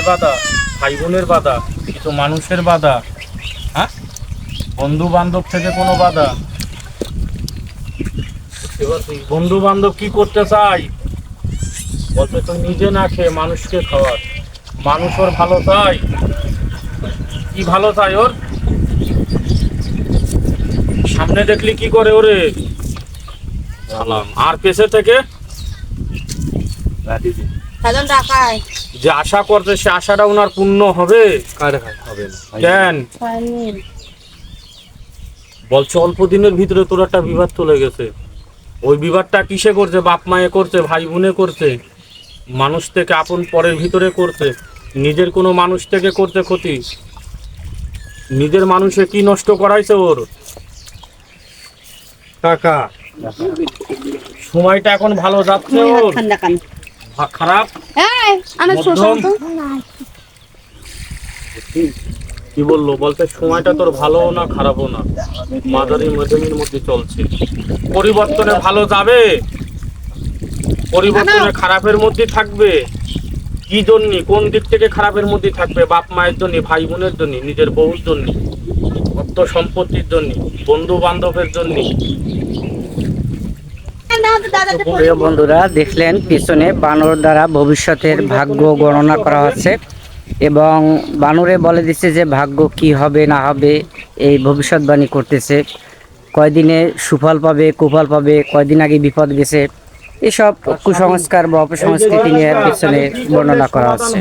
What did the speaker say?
মায়ের বাধা ভাই বোনের বাধা, কিছু মানুষের বাধা হ্যাঁ? বন্ধু বান্ধব থেকে কোনো বাধা। বন্ধু বান্ধব কি করতে চাই? বলতে তো নিজে না খেয়ে মানুষকে খাওয়ার। মানুষ ওর ভালো চাই কি ভালো চাই ওর? সামনে দেখলি কি করে ওরে? আর পেছে থেকে যে আশা করছে সে আশাটা ওনার পূর্ণ হবে হবে? কেন? বলছে অল্প দিনের ভিতরে তোর একটা বিবাদ চলে গেছে। ওই বিবাদটা কিসে করছে? বাপ মায়ে করছে ভাই বোনে করছে। মানুষ থেকে আপন পরের ভিতরে করছে। নিজের কোনো মানুষ থেকে করতে ক্ষতি। নিজের মানুষে কি নষ্ট করাইছে ওর? টাকা সময়টা এখন ভালো যাচ্ছে ওর? খারাপ? কি বলল? বলতে সময়টা তোর ভালো না খারাপও না। মাঝারি মধ্যমের মধ্যে চলছে। পরিবর্তনে ভালো যাবে। পরিবর্তনে খারাপের মধ্যে থাকবে। কি জন্য? কোন দিক থেকে খারাপের মধ্যে থাকবে? বাপ মায়ের জন্য ভাই বোনের জন্য নিজের বউর জন্য অর্থ সম্পত্তির জন্য বন্ধু বান্ধবের জন্য? প্রিয় বন্ধুরা, দেখলেন, পিছনে বানর দ্বারা ভবিষ্যতের ভাগ্য গণনা করা হচ্ছে এবং বানরে বলে দিচ্ছে যে ভাগ্য কি হবে, না হবে, এই ভবিষ্যৎবাণী করতেছে। কয়দিনে সুফল পাবে, কুফল পাবে, কয়দিন আগে বিপদ গেছে, এসব কুসংস্কার বা অপসংস্কৃতি নিয়ে পিছনে বর্ণনা করা হচ্ছে।